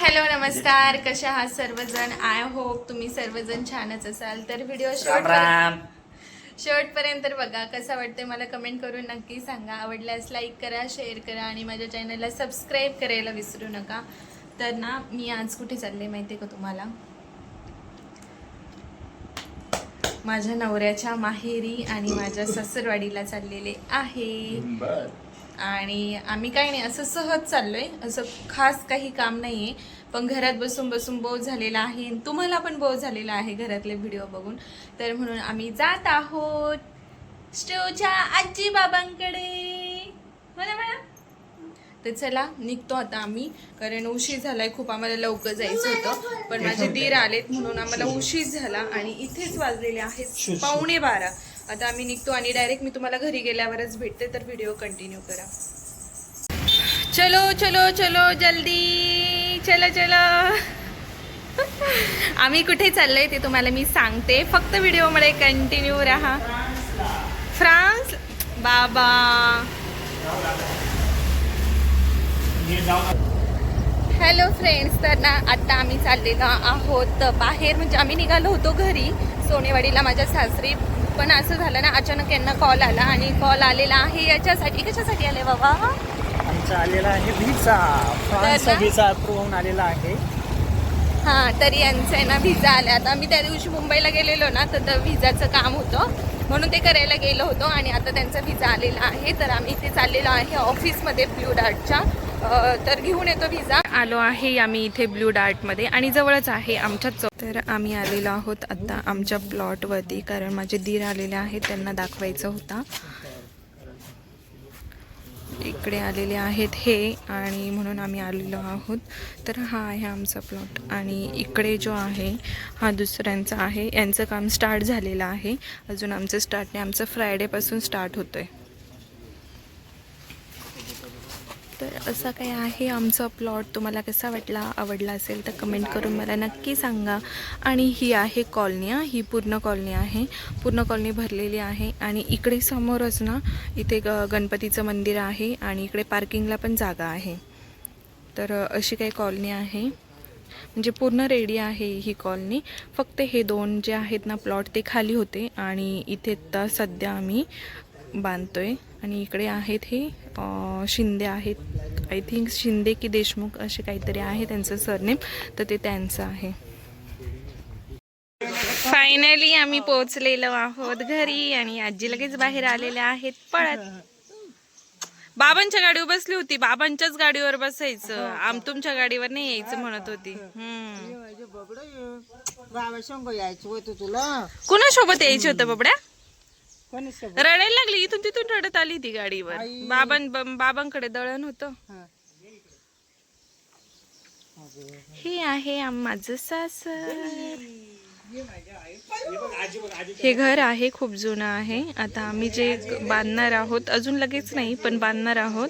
Hello नमस्कार. कशा आहात सर्वजण? आय होप तुम्ही सर्वजण छानच असाल. तर व्हिडिओ राम शेवटपर्यंत बघा कसा वाटते मला कमेंट करून नक्की सांगा. आवडल्यास लाईक करा शेअर करा आणि माझ्या चॅनलला सबस्क्राईब करायला विसरू नका. तर ना मी आज कुठे चालले माहिती आहे का तुम्हाला? माझ्या नवऱ्याच्या माहेरी आणि माझ्या सासरवाडीला चाललेले आहे. आणि आम्ही काही नाही असं सहज चाललोय. असं खास काही काम नाहीये. पण घरात बसून बसून बोर झालेला आहे तुम्हाला पण बोर झालेला आहे घरातले व्हिडिओ बघून. तर म्हणून आम्ही जात आहोत स्टोच्या आजी बाबांकडे. मला म्हणा तर चला निघतो आता आम्ही. कारण उशीर झालाय खूप आम्हाला लवकर जायचं होतं. पण माझे दीर आलेत म्हणून आम्हाला उशीर झाला आणि इथेच वाजलेले आहेत पावणे बारा. आता आम्ही निघतो आणि डायरेक्ट मी तुम्हाला घरी गेल्यावरच भेटते तर व्हिडिओ कंटिन्यू करा. चलो चलो चलो जल्दी. चलो चलो. आम्ही कुठे चाललोय ते तुम्हाला मी सांगते. फक्त व्हिडिओमध्ये कंटिन्यू राहा. फ्रान्स बाबा. हॅलो फ्रेंड्स तर ना आत्ता आम्ही चाललेलो आहोत बाहेर. म्हणजे आम्ही निघालो होतो घरी सोनेवाडीला. माझ्या सासरी पण असं झालं ना अचानक यांना कॉल आला आणि कॉल आलेला आहे याच्यासाठी. कशासाठी आले बाबा? आमचा आलेला आहे व्हिसा. फ्रान्सचा? व्हिसा अप्रूव्ह होऊन आलेला आहे. हां तर यांचं आहे ना व्हिजा आल्या आता आम्ही त्या दिवशी मुंबईला गेलेलो ना तर व्हिजाचं काम होतं. म्हणून ते करायला गेलो होतो आणि आता त्यांचा व्हिजा आलेला आहे. तर आम्ही इथे चाललेलो आहे ऑफिसमध्ये ब्ल्यू डार्टच्या तर घेऊन येतो व्हिजा आलो आहे आम्ही इथे ब्ल्यू डार्टमध्ये आणि जवळच आहे आमच्या चौ तर आम्ही आलेलो आहोत आता आमच्या प्लॉटवरती कारण माझे दीर आलेले आहेत त्यांना दाखवायचं होता. इकडे आलेले आहेत हे आणि म्हणून आम्ही आलेलो आहोत. तर हा आहे आमचा प्लॉट आणि इकडे जो आहे हा दुसऱ्यांचा आहे. यांचं काम स्टार्ट झालेलं आहे. अजून आमचं स्टार्ट नाही. आमचं फ्रायडेपासून स्टार्ट होतं आहे तर असं काय आहे आमचा प्लॉट? तुम्हाला कसा वाटला? आवडला असेल तर कमेंट करून मला नक्की सांगा. आणि ही आहे कॉलनी ही. पूर्ण कॉलनी आहे. पूर्ण कॉलनी भरलेली आहे. आणि इकडे समोरच ना इथे ग गणपतीचं मंदिर आहे आणि इकडे पार्किंगला पण जागा आहे. तर अशी काही कॉलनी आहे. म्हणजे पूर्ण रेडी आहे ही कॉलनी. फक्त हे दोन जे आहेत ना प्लॉट ते खाली होते आणि इथे तर सध्या आम्ही बांधतोय. आणि इकडे आहेत हे शिंदे आहेत. आय थिंक शिंदे की देशमुख असे काहीतरी आहे त्यांचं सरनेम. तर ते त्यांचं आहे. फायनली आम्ही पोहोचलेलो आहोत घरी आणि आजी लगेच बाहेर आलेल्या आहेत पळत. बाबांच्या गाडीवर बसली होती. बाबांच्याच गाडीवर बसायचं. आम तुमच्या गाडीवर नाही यायचं म्हणत होती. हम्म. बाबा शंभर यायचं होतं तुला. कुणासोबत यायचं होतं बाबड्या? रडायला लागली. इथून तिथून रडत आली ती गाडीवर. बाबां ब- बाबांकडे दळण होतं. हा. हे आहे आम- माझं सासर. हे घर आहे खूप जुनं आहे. आता आम्ही जे ग- बांधणार आहोत अजून लगेच नाही पण बांधणार आहोत.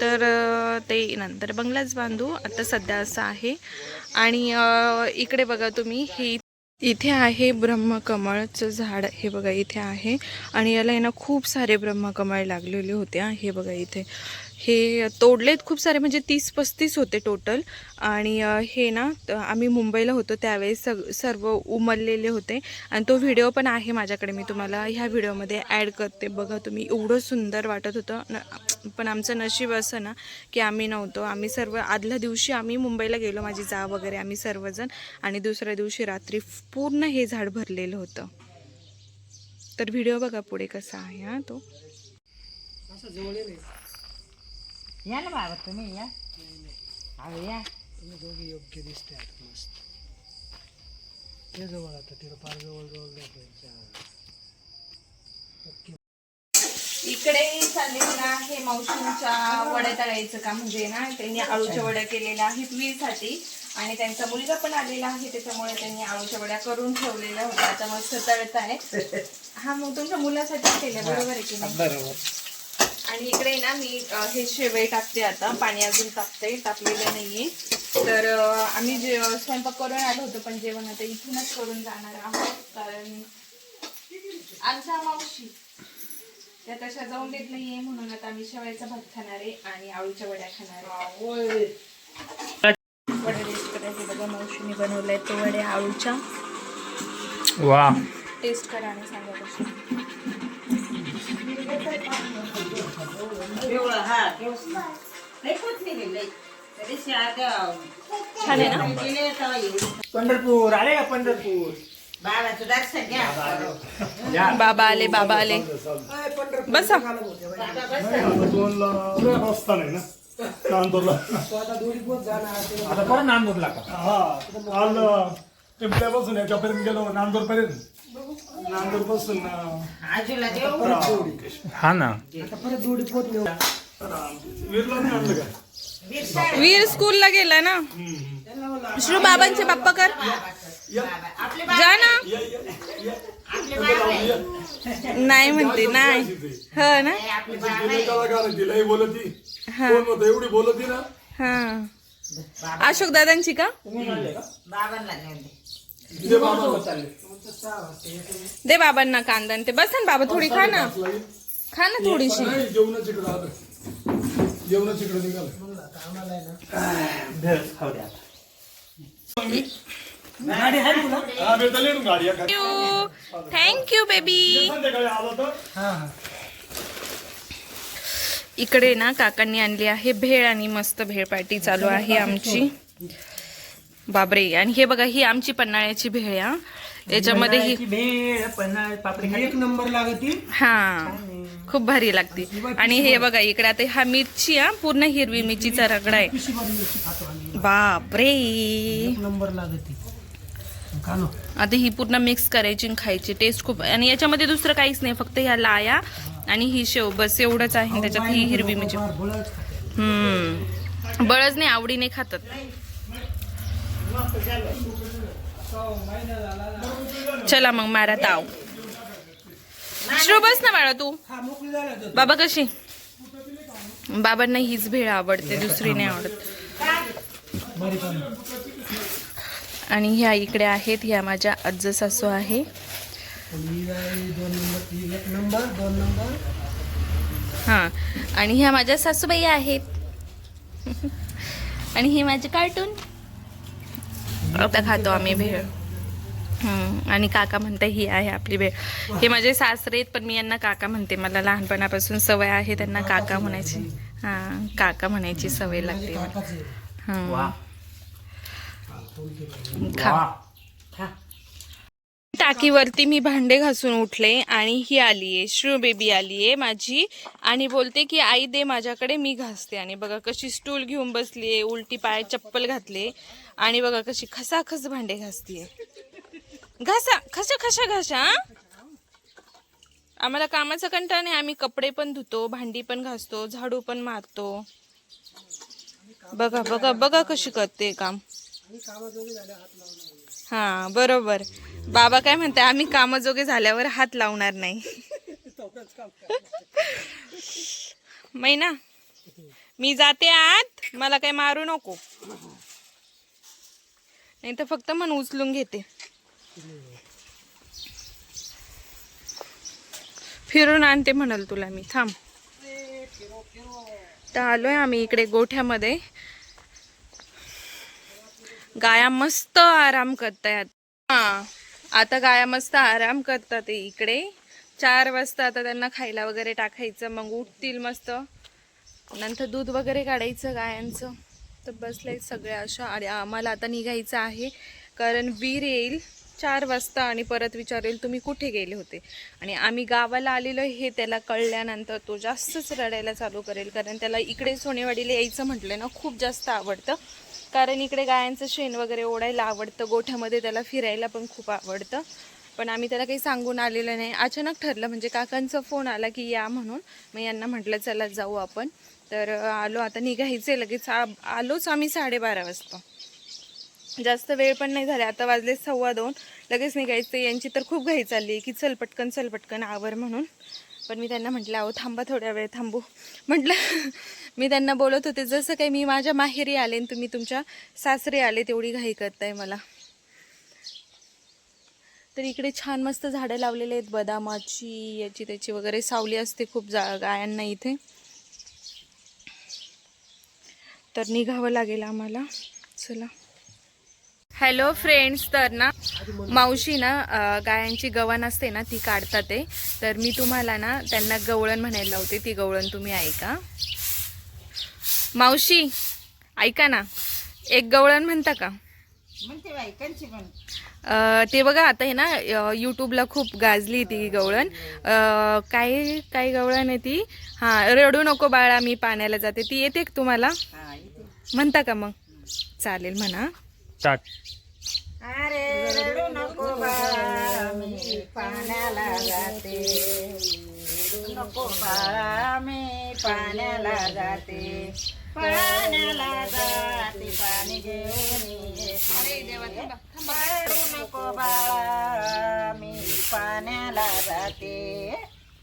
तर अ, ते नंतर बंगलाच बांधू. आता सध्या असं आहे. आणि अ, इकडे बघा तुम्ही हे इथे आहे ब्रह्मकमळचं झाड हे बघा इथे आहे. आणि याला आहे ना खूप सारे ब्रह्मकमळ लागलेले होते हे बघा इथे. हे तोडलेत खूप सारे म्हणजे तीस पस्तीस होते टोटल आणि हे ना आम्ही मुंबईला होतो त्यावेळेस सग सर्व उमललेले होते. आणि तो व्हिडिओ पण आहे माझ्याकडे मी तुम्हाला ह्या व्हिडिओमध्ये ॲड करते. बघा तुम्ही एवढं सुंदर वाटत होतं. न पण आमचं नशीब असं ना की आम्ही नव्हतो. आम्ही सर्व आदल्या दिवशी आम्ही मुंबईला गेलो माझी जा वगैरे आम्ही सर्वजण. आणि दुसऱ्या दिवशी रात्री पूर्ण हे झाड भरलेलं होतं. तर व्हिडिओ बघा पुढे कसा आहे हा तो. या ना बाबा तुम्ही या. या. योग्य दिसते मस्त. ते जवळ आता तिला फार जवळ जवळ इकडे चाललेलं आहे मावशींच्या वड्या तळायचं का म्हणजे ना त्यांनी आळूच्या वड्या केलेल्या आहेत वीरसाठी. आणि त्यांचा मुलगा पण आलेला आहे त्याच्यामुळे त्यांनी आळूच्या वड्या करून ठेवलेल्या होत्या. आता मस्त तळताय. हा मग तुमच्या मुलासाठी केल्या बरोबर आहे की नाही? बरोबर. आणि इकडे ना मी हे शेवई टाकते आता. पाणी अजून टाकते टाकलेलं नाहीये. तर आम्ही जे स्वयंपाक करून आलो होतो पण जेवण आता इथूनच करून जाणार आहोत. कारण आमच्या मावशी त्या तशा जाऊन देत नाहीये म्हणून आता आम्ही शेवयाचा भात खाणार आहे आणि आळूच्या वड्या खाणार आहे. वड्या दिसतात बनवल्या तो वडे आळूच्या वा. टेस्ट करा आणि सांगा कशी. पिवळं हा पिवळं. लई कोथिंबीर, लई. तरी शाळा छान आहे ना? गेले तेव्हा एवढी. पंढरपूर आले का पंढरपूर? बाबाचं दर्शन घ्या. बाबा आले बाबा आले. बसा. नाही ना? नांदूरला आता परत नांदूरला का? हा काल याच्यापर्यंत गेलो नांदूर पर्यंत नांदूरपासून आजूला देऊ. हा ना. आता परत जोडी पोत नेऊ वीरला नाही आणलं का? वीर स्कूलला गेला ना. विष्णू बाबांचे बाप्पा कर. आपले जा ना. नाही म्हणते नाही. हो ना. तिलाही बोलती. हा. कोण होतं एवढी बोलती ना? हा. अशोक दादांची का? बाबांना दे बाबांना कांदा आणि ते बस ना बाबा थोडी खा ना. खा ना थोडीशी. जेवणाची इकडं आलं जेवणाची इकडं निघालं. हा. थँक्यू थँक्यू बेबी संध्याकाळी आला तर इकडे ना काकांनी आणली आहे भेळ आणि मस्त भेळ पार्टी चालू आहे आमची. बाबरे आणि हे बघा ही आमची पन्हाळ्याची भेळ आहे हा. याच्यामध्ये ही भेळ पन्हाळ पापडी एक नंबर लागती. हा. खूप भारी लागते. आणि हे बघा इकडे आता हा मिरची हा पूर्ण हिरवी मिरचीचा रगडा आहे. बापरे. एक नंबर लागती. आता ही पूर्ण मिक्स करायची आणि खायची. टेस्ट खूप आणि याच्यामध्ये दुसरं काहीच नाही फक्त ह्या लाया आणि ही शेव. बस एवढंच आहे. त्याच्यात ही हिरवी मिरची. हम्म. बळच नाही आवडीने खातात. चला मग मारा ताव श्रो बस ना बाळा तू. बाबा कशी? बाबांना हीच भेळ आवडते दुसरी नाही आवडत. आणि ह्या इकडे आहेत ह्या माझ्या आज्ज सासू आहे. हां आणि ह्या माझ्या सासूबाई आहेत. आणि हे माझे कार्टून. आता खातो आम्ही भेळ. हम्म, आणि काका म्हणते ही आहे आपली भेळ. हे माझे सासरे आहेत पण मी यांना काका म्हणते. मला लहानपणापासून सवय आहे त्यांना काका म्हणायची. हां काका म्हणायची सवय लागते हां खा. टाकीवरती मी भांडे घासून उठले आणि ही आली आहे श्रू बेबी आली आहे माझी. आणि बोलते की आई दे माझ्याकडे मी घासते. आणि बघा कशी स्टूल घेऊन बसली आहे उलटी पाय चप्पल घातले. आणि बघा कशी खसाखस भांडे घासतीये. घासा खशा खशा घासा आम्हाला कामाचा कंटाळा नाही आम्ही कपडे पण धुतो भांडी पण घासतो झाडू पण मारतो. बघा बघा बघा कशी करते काम. हा बरोबर. बाबा काय म्हणते आम्ही कामजोगे झाल्यावर हात लावणार नाही. मैना मी जाते आत मला काही मारू नको. नाही तर फक्त मन उचलून घेते. फिरून आणते म्हणाल तुला मी थांब. तर आलोय आम्ही इकडे गोठ्यामध्ये. गाया मस्त आराम करतायत हा आता गाया मस्त आराम करतात ते इकडे. चार वाजता आता त्यांना खायला वगैरे टाकायचं मग उठतील मस्त. नंतर दूध वगैरे काढायचं गायांचं. तर बसले सगळ्या अशा आणि आम्हाला आता निघायचं आहे. कारण वीर येईल चार वाजता आणि परत विचारेल तुम्ही कुठे गेले होते. आणि आम्ही गावाला आलेलो हे त्याला कळल्यानंतर तो जास्तच रडायला चालू करेल. कारण त्याला इकडे सोनेवाडीला यायचं म्हटलं ना खूप जास्त आवडतं. कारण इकडे गायांचं शेण वगैरे ओढायला आवडतं. गोठ्यामध्ये त्याला फिरायला पण खूप आवडतं. पण आम्ही त्याला काही सांगून आलेलं नाही. अचानक ठरलं म्हणजे काकांचा फोन आला की या म्हणून. मग यांना म्हटलं चला जाऊ आपण. तर आलो. आता निघायचे लगेच. आ- आलोच आम्ही साडेबारा वाजता. जास्त वेळ पण नाही झाला. आता वाजले सव्वा दोन. लगेच निघायचं यांची तर खूप घाई चालली आहे की चल पटकन चल पटकन आवर म्हणून. पण मी त्यांना म्हटलं अहो थांबा थोड्या वेळ थांबू. म्हटलं मी त्यांना बोलत होते जसं काही मी माझ्या माहेरी आले आणि तुम्ही तुमच्या सासरे आले तेवढी घाई करताय मला. तर इकडे छान मस्त झाडं लावलेले आहेत बदामाची याची त्याची वगैरे सावली असते खूप जा गायांना इथे. तर निघावं लागेल आम्हाला. चला. हॅलो फ्रेंड्स तर ना मावशी ना गायांची गवण असते ना ती काढतात ते. तर मी तुम्हाला ना त्यांना गवळण म्हणायला लावते. ती गवळण तुम्ही ऐका. मावशी ऐका ना. एक गवळण म्हणता का? ते बघा आता हे ना यूट्यूबला खूप गाजली ती गवळण. काय काय गवळण आहे ती? हां रडू नको बाळा मी पाण्याला जाते. ती येते तुम्हाला? हा म्हणता का मग? चालेल म्हणा. स्टार्ट अरे रडू नको बाळा मी पाण्याला जाते. रडू नको बाळा मी पाण्याला जाते. पाण्याला जाते पाणी घेऊन येते रडू नको बाळा मी पाण्याला जाते.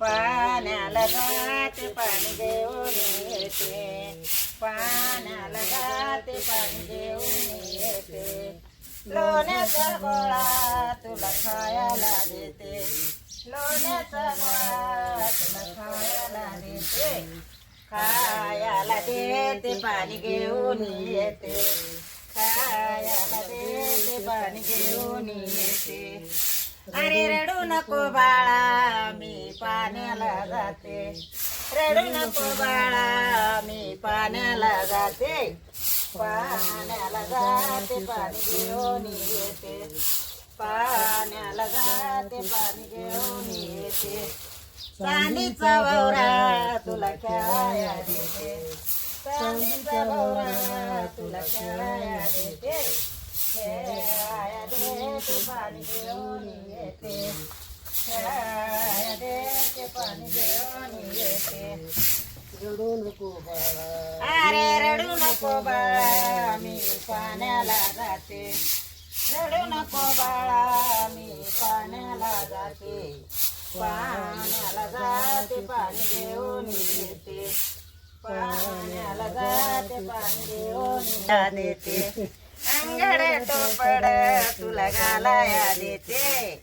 पाण्याला जाते पाणी घेऊन येते. पाण्याला जाते पाणी घेऊन येते. लोण्याचा गोळा तुला खायला देते. लोण्याचा गोळा तुला खायला देते. खायला देते पाणी घेऊन येते. खायला देते पाणी घेऊन येते. अरे रडू नको बाळा मी पाण्याला जाते. रडू नको बाळा मी पाण्याला जाते. पाण्याला जाते पाणी घेऊन येते. पाण्याला जाते पाणी घेऊन येते. चांदीचा भवरा तुला खेळाया देते. चांदीचा भवरा तुला खेळाया देते. खेळाया देते पाणी घेऊन येते. देते पाणी देऊन येते रडू नको बाळा अरे रडू नको बाळा मी पाण्याला जाते. रडू नको बाळा मी पाण्याला जाते. पाण्याला जाते पाणी घेऊन येते. पाण्याला जाते पाणी घेऊन येते. अंगड टोपड तुला घालाया देते.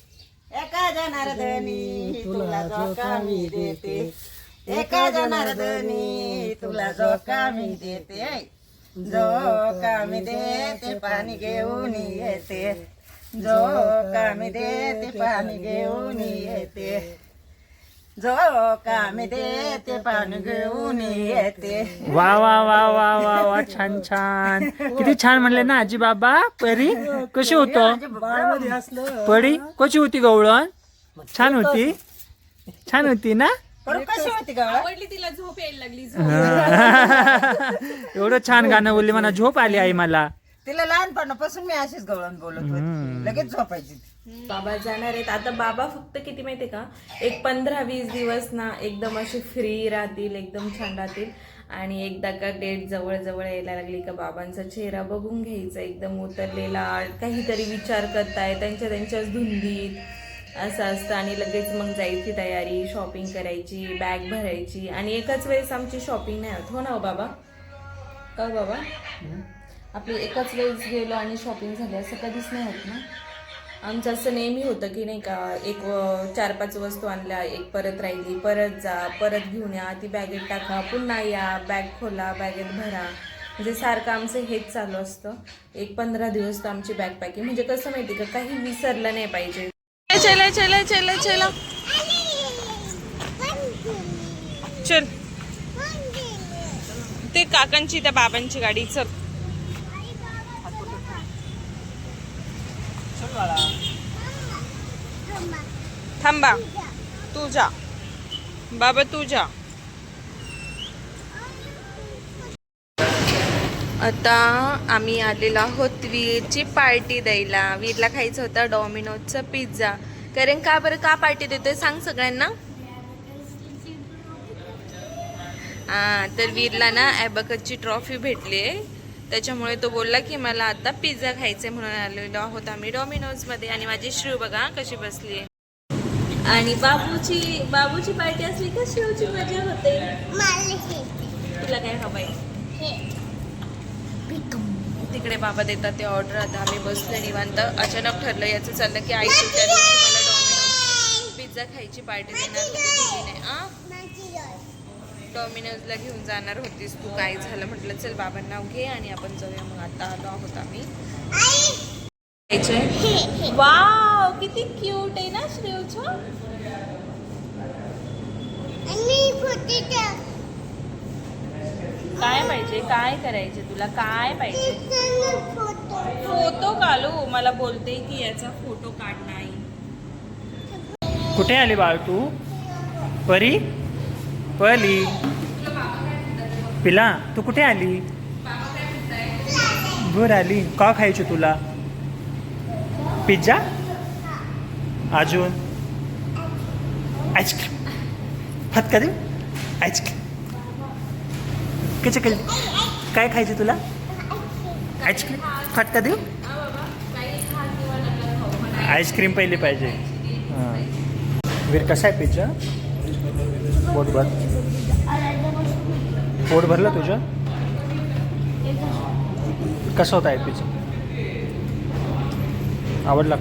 एका जनार्दनी तुला झोका मी देते. एका जनार्दनी तुला झोका मी देते. झोका मी देते पाणी घेऊन येते. झोका मी देते पाणी घेऊन येते. देते घेऊन येते. वा वा वा वा वा वा छान छान. किती छान म्हणले ना आजी बाबा. परी कशी होतो? परी कशी होती गवळण छान होती. छान होती ना? पण कशी होती गवळा आवडली तिला झोप यायला लागली एवढं छान गाणं बोलले मला झोप आली आई मला. तिला लहानपणापासून मी अशीच गवळण बोलत होती. लगेच झोपायची ती. बाबा जाणार आहेत. आता बाबा फक्त किती माहितीये का? एक पंधरा वीस दिवस ना एकदम असे फ्री राहतील एकदम छान राहतील. आणि एकदा का डेट जवळ जवळ यायला लागली का बाबांचा चेहरा बघून घ्यायचा एकदम उतरलेला काहीतरी विचार करताय त्यांच्या त्यांच्याच धुंदीत. असं असतं आणि लगेच मग जायची तयारी शॉपिंग करायची बॅग भरायची. आणि एकाच वेळेस आमची शॉपिंग नाही होत. हो ना हो बाबा? का हो बाबा? आपली एकाच वेळेस गेलो आणि शॉपिंग झाली असं कधीच नाही होत ना. आमचं असं नेहमी होतं की नाही का एक चार पाच वस्तू आणल्या एक परत राहिली परत जा परत घेऊन या ती बॅगेत टाका पुन्हा या बॅग खोला बॅगेत भरा. म्हणजे सारखं आमचं हेच चालू असतं. एक पंधरा दिवस तर आमची बॅग पॅकिंग म्हणजे कसं माहिती का काही विसरलं नाही पाहिजे. चला चला चला चला. चल. ते काकांची त्या बाबांची गाडी चल. थांबा. तू जा बाबा तू जा आता आम्ही आलेलो आहोत वीरची पार्टी द्यायला. वीरला खायचं होतं डॉमिनोजचा पिझ्झा. कारण का बरं का पार्टी देतोय? सांग सगळ्यांना. हा तर वीरला ना ॲबकसची ट्रॉफी भेटली आहे. त्याच्यामुळे तो बोलला की मला आता पिझ्झा खायचे म्हणून आलेलो आहोत आम्ही डॉमिनोजमध्ये. आणि माझी श्रू बघा कशी बसली आहे. आणि बाबूची बाबूची पार्टी असली का श्रूची मजा होते? तुला काय हवंय? तिकडे बाबा देतात ते ऑर्डर आता आम्ही बसलो निवांत. अचानक ठरलं याचं चाललं की आई दिवशी मला डॉमिनोज पिझ्झा खायची पार्टी देणार होती नाही डॉमिनोजला घेऊन जाणार होतीस तू काय झालं म्हटलं चल बाबांना घे आणि आपण जाऊया मग. आता आलो आहोत आम्ही. वाव! किती क्यूट आहे ना श्रेवचं काय पाहिजे? काय करायचे तुला? काय पाहिजे? फोटो काढू. मला बोलते की याचा फोटो काढ नाही. कुठे आली बाळ तू? परी? पली? पिला तू कुठे आली? बर आली. का खायची तुला? पिझ्झा? अजून आईस्क्रीम. फटका देऊ आईस्क्रीम. कसे केली काय खायचे तुला? आईस्क्रीम. फटका देऊ? आईस्क्रीम पहिली पाहिजे. वीर कसा आहे पिझ्झा पोट भर. पोट भरलं तुझं? कसं होत आहे पिझ्झा आवडला?